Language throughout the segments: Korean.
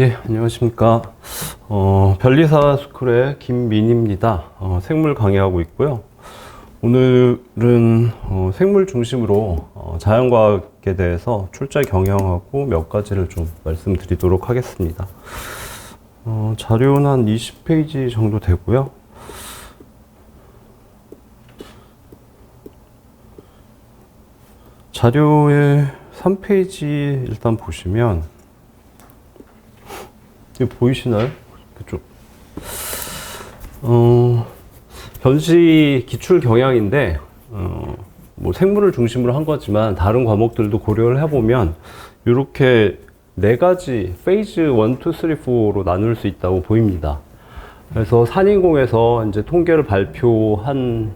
예, 안녕하십니까. 어, 별리사 스쿨의 김민입니다. 어, 생물 강의하고 있고요. 오늘은 어, 생물 중심으로 어, 자연과학에 대해서 출제 경영하고 몇 가지를 좀 말씀드리도록 하겠습니다. 어, 자료는 한 20페이지 정도 되고요. 자료의 3페이지 일단 보시면 이거 보이시나요? 그쪽. 어, 변시 기출 경향인데, 어, 뭐 생물을 중심으로 한 거지만 다른 과목들도 고려를 해보면 이렇게 네 가지 페이즈 1, 2, 3, 4로 나눌 수 있다고 보입니다. 그래서 산인공에서 이제 통계를 발표한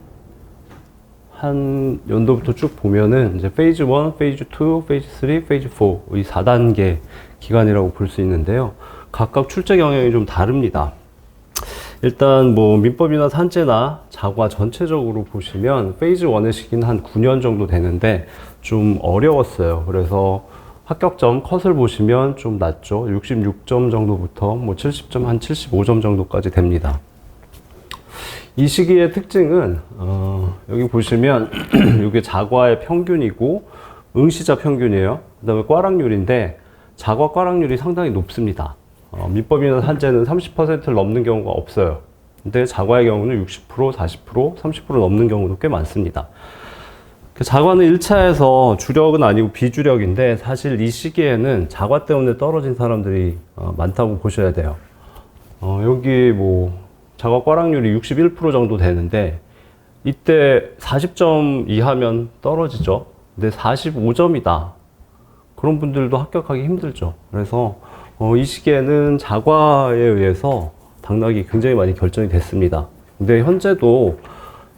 한 연도부터 쭉 보면은 이제 페이즈 1, 페이즈 2, 페이즈 3, 페이즈 4, 이 4단계 기간이라고 볼 수 있는데요. 각각 출제 경향이 좀 다릅니다. 일단 뭐 민법이나 산재나 자과 전체적으로 보시면 페이즈 1의 시기는 한 9년 정도 되는데 좀 어려웠어요. 그래서 합격점 컷을 보시면 좀 낮죠. 66점 정도부터 뭐 70점 한 75점 정도까지 됩니다. 이 시기의 특징은 어, 여기 보시면 이게 자과의 평균이고 응시자 평균이에요. 그다음에 꽈락률인데 자과 꽈락률이 상당히 높습니다. 어, 민법이나 산재는 30%를 넘는 경우가 없어요. 근데 자과의 경우는 60%, 40%, 30% 넘는 경우도 꽤 많습니다. 그 자과는 1차에서 주력은 아니고 비주력인데 사실 이 시기에는 자과 때문에 떨어진 사람들이 어, 많다고 보셔야 돼요. 어, 여기 뭐 자과 꽈락률이 61% 정도 되는데 이때 40점 이하면 떨어지죠. 근데 45점이다. 그런 분들도 합격하기 힘들죠. 그래서 어, 이 시기에는 자과에 의해서 당락이 굉장히 많이 결정이 됐습니다. 근데 현재도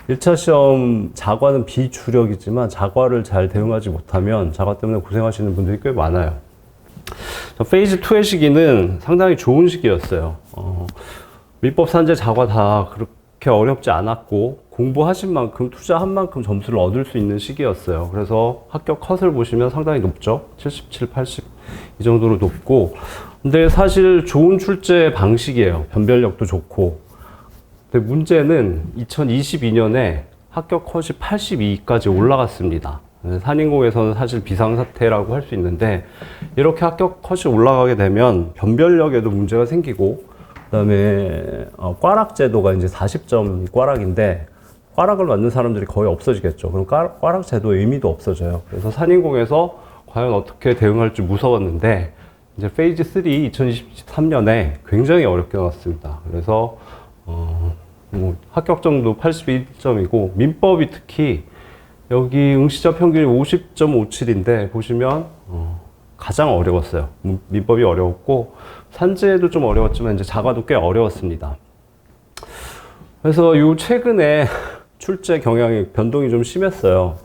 1차 시험 자과는 비주력이지만 자과를 잘 대응하지 못하면 자과 때문에 고생하시는 분들이 꽤 많아요. 페이즈 2의 시기는 상당히 좋은 시기였어요. 어, 밀법 산재 자과 다 그렇게 어렵지 않았고 공부하신 만큼 투자한 만큼 점수를 얻을 수 있는 시기였어요. 그래서 합격 컷을 보시면 상당히 높죠. 77, 80 이 정도로 높고 근데 사실 좋은 출제 방식이에요. 변별력도 좋고. 근데 문제는 2022년에 합격 컷이 82까지 올라갔습니다. 산인공에서는 사실 비상사태라고 할 수 있는데 이렇게 합격 컷이 올라가게 되면 변별력에도 문제가 생기고 그다음에 어, 꽈락 제도가 이제 40점 꽈락인데 꽈락을 맞는 사람들이 거의 없어지겠죠. 그럼 꽈락 제도의 의미도 없어져요. 그래서 산인공에서 과연 어떻게 대응할지 무서웠는데 이제 페이즈 3 2023년에 굉장히 어렵게 나왔습니다. 그래서 어, 뭐 합격점도 81점이고 민법이 특히 여기 응시자 평균이 50.57인데 보시면 어, 가장 어려웠어요. 민법이 어려웠고 산재도 좀 어려웠지만 이제 자가도 꽤 어려웠습니다. 그래서 요 최근에 출제 경향이 변동이 좀 심했어요.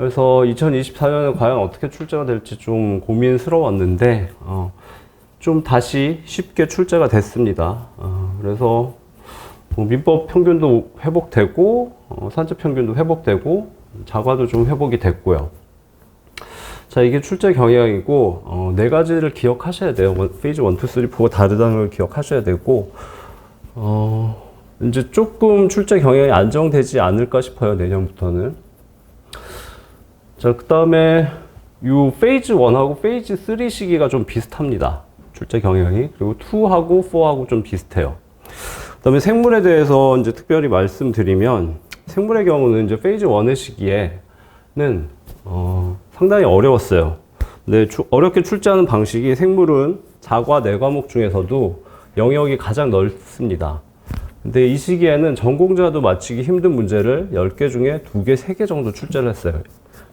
그래서 2024년에 과연 어떻게 출제가 될지 좀 고민스러웠는데 어, 좀 다시 쉽게 출제가 됐습니다. 어, 그래서 뭐 민법 평균도 회복되고 어, 산재 평균도 회복되고 자과도 좀 회복이 됐고요. 자, 이게 출제 경향이고, 어, 네 가지를 기억하셔야 돼요. 페이지 1, 2, 3, 4가 다르다는 걸 기억하셔야 되고, 어, 이제 조금 출제 경향이 안정되지 않을까 싶어요, 내년부터는. 자, 그 다음에, 이 페이지 1하고 페이지 3 시기가 좀 비슷합니다. 출제 경향이. 그리고 2하고 4하고 좀 비슷해요. 그 다음에 생물에 대해서 이제 특별히 말씀드리면, 생물의 경우는 이제 페이지 1의 시기에는, 어, 상당히 어려웠어요. 근데 어렵게 출제하는 방식이 생물은 자과 네 과목 중에서도 영역이 가장 넓습니다. 근데 이 시기에는 전공자도 맞히기 힘든 문제를 10개 중에 2개, 3개 정도 출제를 했어요.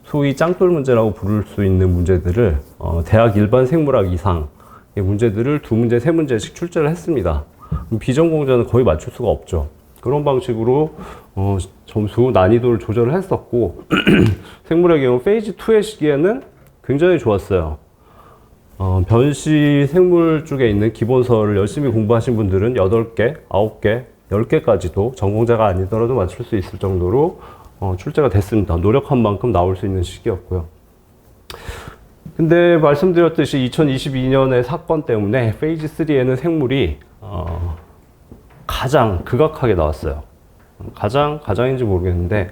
소위 짱돌 문제라고 부를 수 있는 문제들을 어, 대학 일반 생물학 이상 의 문제들을 두 문제, 세 문제씩 출제를 했습니다. 비전공자는 거의 맞출 수가 없죠. 그런 방식으로 어, 점수 난이도를 조절을 했었고 생물의 경우 페이지 2의 시기에는 굉장히 좋았어요. 어, 변시 생물 쪽에 있는 기본서를 열심히 공부하신 분들은 8개, 9개, 10개까지도 전공자가 아니더라도 맞출 수 있을 정도로 어, 출제가 됐습니다. 노력한 만큼 나올 수 있는 시기였고요. 근데 말씀드렸듯이 2022년의 사건 때문에 페이즈 3에는 생물이 어, 가장 극악하게 나왔어요. 가장 가장인지 모르겠는데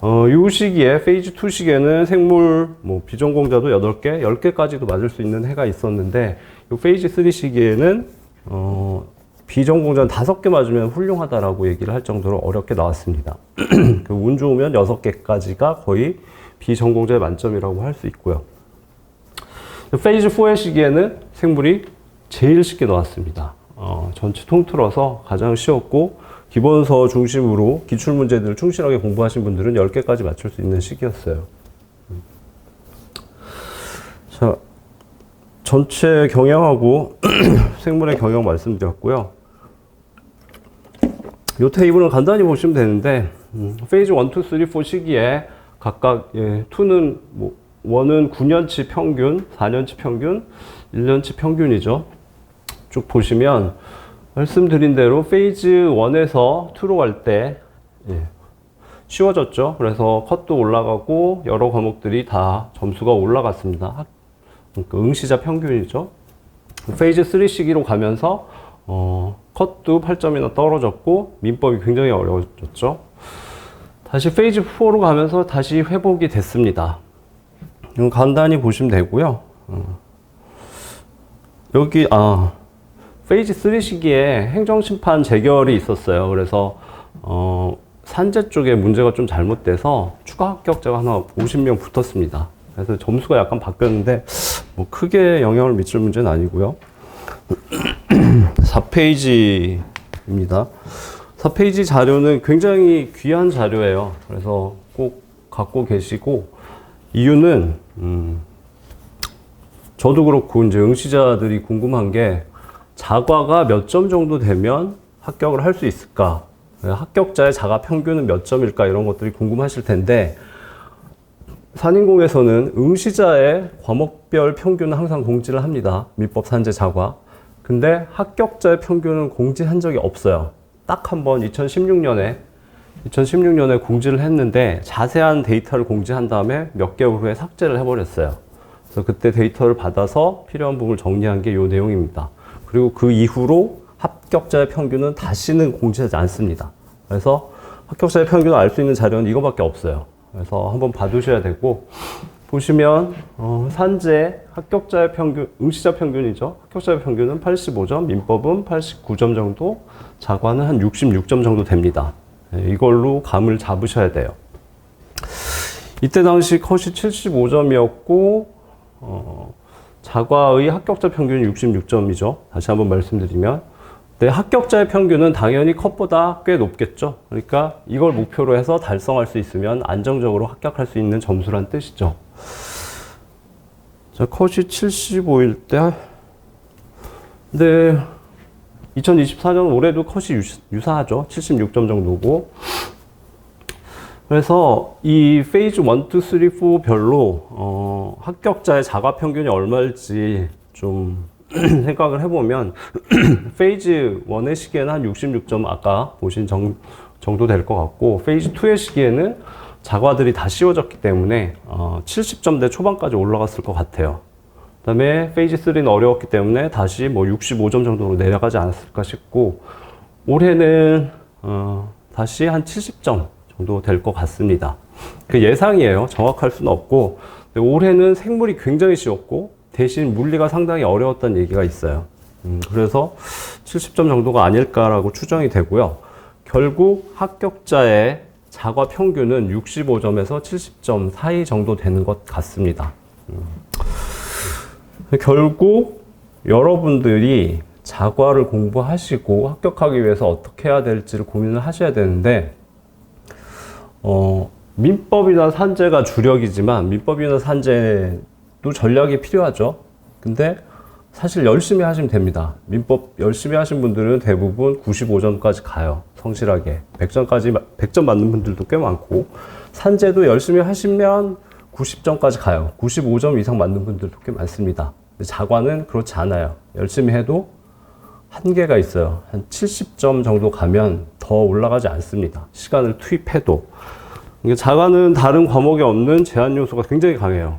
어, 이 시기에 페이즈 2 시기에는 생물 뭐 비전공자도 8개, 10개까지도 맞을 수 있는 해가 있었는데 이 페이즈 3 시기에는 어, 비전공자는 5개 맞으면 훌륭하다라고 얘기를 할 정도로 어렵게 나왔습니다. 그 운 좋으면 6개까지가 거의 비전공자의 만점이라고 할 수 있고요. 페이즈 4의 시기에는 생물이 제일 쉽게 나왔습니다. 어, 전체 통틀어서 가장 쉬웠고 기본서 중심으로 기출 문제들을 충실하게 공부하신 분들은 10개까지 맞출 수 있는 시기였어요. 음. 자, 전체 경향하고 생물의 경향 말씀드렸고요. 이 테이블은 간단히 보시면 되는데 음, 페이즈 1, 2, 3, 4 시기에 각각 예, 2는 뭐 1은 9년치 평균, 4년치 평균, 1년치 평균이죠. 쭉 보시면 말씀드린 대로 페이즈 1에서 2로 갈때 예, 쉬워졌죠. 그래서 컷도 올라가고 여러 과목들이 다 점수가 올라갔습니다. 학- 그러니까 응시자 평균이죠. 페이즈 3 시기로 가면서 어, 컷도 8점이나 떨어졌고 민법이 굉장히 어려워졌죠. 다시 페이즈 4로 가면서 다시 회복이 됐습니다. 간단히 보시면 되고요. 어. 여기 아 페이지 3 시기에 행정심판 재결이 있었어요. 그래서 어, 산재 쪽에 문제가 좀 잘못돼서 추가 합격자가 하나 50명 붙었습니다. 그래서 점수가 약간 바뀌었는데 뭐 크게 영향을 미칠 문제는 아니고요. 4페이지입니다. 4페이지 자료는 굉장히 귀한 자료예요. 그래서 꼭 갖고 계시고 이유는 음, 저도 그렇고 이제 응시자들이 궁금한 게 자과가 몇 점 정도 되면 합격을 할 수 있을까? 합격자의 자가 평균은 몇 점일까? 이런 것들이 궁금하실 텐데 산인공에서는 응시자의 과목별 평균은 항상 공지를 합니다. 민법 산재 자과. 근데 합격자의 평균은 공지한 적이 없어요. 딱 한 번 2016년에 2016년에 공지를 했는데 자세한 데이터를 공지한 다음에 몇 개월 후에 삭제를 해버렸어요. 그래서 그때 데이터를 받아서 필요한 부분을 정리한 게 이 내용입니다. 그리고 그 이후로 합격자의 평균은 다시는 공지하지 않습니다. 그래서 합격자의 평균을 알 수 있는 자료는 이거밖에 없어요. 그래서 한번 봐두셔야 되고 보시면 어, 산재 합격자의 평균, 응시자 평균이죠. 합격자의 평균은 85점, 민법은 89점 정도, 자과는 한 66점 정도 됩니다. 네, 이걸로 감을 잡으셔야 돼요. 이때 당시 컷이 75점이었고 어, 자과의 합격자 평균이 66점이죠. 다시 한번 말씀드리면 네, 합격자의 평균은 당연히 컷보다 꽤 높겠죠. 그러니까 이걸 목표로 해서 달성할 수 있으면 안정적으로 합격할 수 있는 점수란 뜻이죠. 자, 컷이 75일 때, 네, 2024년 올해도 컷이 유, 사하죠 76점 정도고. 그래서 이 페이즈 1, 2, 3, 4 별로 어, 합격자의 자가 평균이 얼마일지 좀 생각을 해보면 페이즈 1의 시기에는 한 66점 아까 보신 정, 정도 될 것 같고 페이즈 2의 시기에는 자과들이 다 씌워졌기 때문에 어, 70점대 초반까지 올라갔을 것 같아요. 그 다음에 페이즈 3는 어려웠기 때문에 다시 뭐 65점 정도로 내려가지 않았을까 싶고 올해는 어, 다시 한 70점 정도 될 것 같습니다. 그 예상이에요. 정확할 수는 없고 올해는 생물이 굉장히 쉬웠고 대신 물리가 상당히 어려웠다는 얘기가 있어요. 음, 그래서 70점 정도가 아닐까라고 추정이 되고요. 결국 합격자의 자과 평균은 65점에서 70점 사이 정도 되는 것 같습니다. 음. 결국 여러분들이 자과를 공부하시고 합격하기 위해서 어떻게 해야 될지를 고민을 하셔야 되는데, 어, 민법이나 산재가 주력이지만 민법이나 산재도 전략이 필요하죠. 근데 사실 열심히 하시면 됩니다. 민법 열심히 하신 분들은 대부분 95점까지 가요. 성실하게. 100점까지, 100점 맞는 분들도 꽤 많고, 산재도 열심히 하시면 90점까지 가요. 95점 이상 맞는 분들도 꽤 많습니다. 자과는 그렇지 않아요. 열심히 해도 한계가 있어요. 한 70점 정도 가면 더 올라가지 않습니다. 시간을 투입해도. 자과는 다른 과목에 없는 제한 요소가 굉장히 강해요.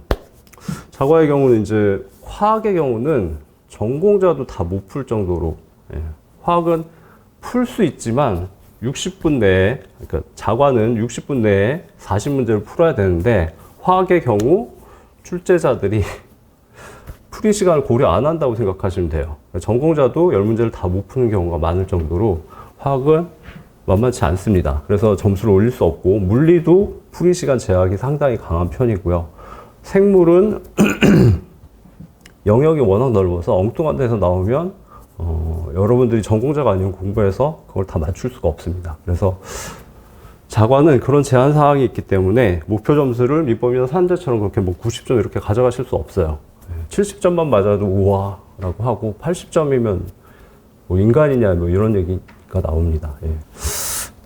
자과의 경우는 이제 화학의 경우는 전공자도 다 못 풀 정도로 예, 화학은 풀 수 있지만 60분 내에 그러니까 자과는 60분 내에 40문제를 풀어야 되는데 화학의 경우 출제자들이 풀이 시간을 고려 안 한다고 생각하시면 돼요. 전공자도 10문제를 다 못 푸는 경우가 많을 정도로 화학은 만만치 않습니다. 그래서 점수를 올릴 수 없고 물리도 풀이 시간 제약이 상당히 강한 편이고요. 생물은 영역이 워낙 넓어서 엉뚱한 데서 나오면 어, 여러분들이 전공자가 아니면 공부해서 그걸 다 맞출 수가 없습니다. 그래서 자과는 그런 제한 사항이 있기 때문에 목표 점수를 민법이나 산재처럼 그렇게 뭐 90점 이렇게 가져가실 수 없어요. 70점만 맞아도 우와라고 하고 80점이면 뭐 인간이냐 뭐 이런 얘기가 나옵니다. 예.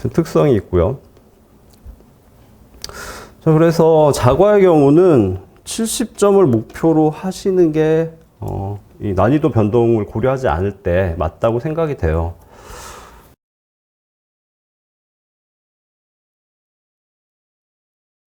특성이 있고요. 자, 그래서 자과의 경우는 70점을 목표로 하시는 게 어, 이 난이도 변동을 고려하지 않을 때 맞다고 생각이 돼요.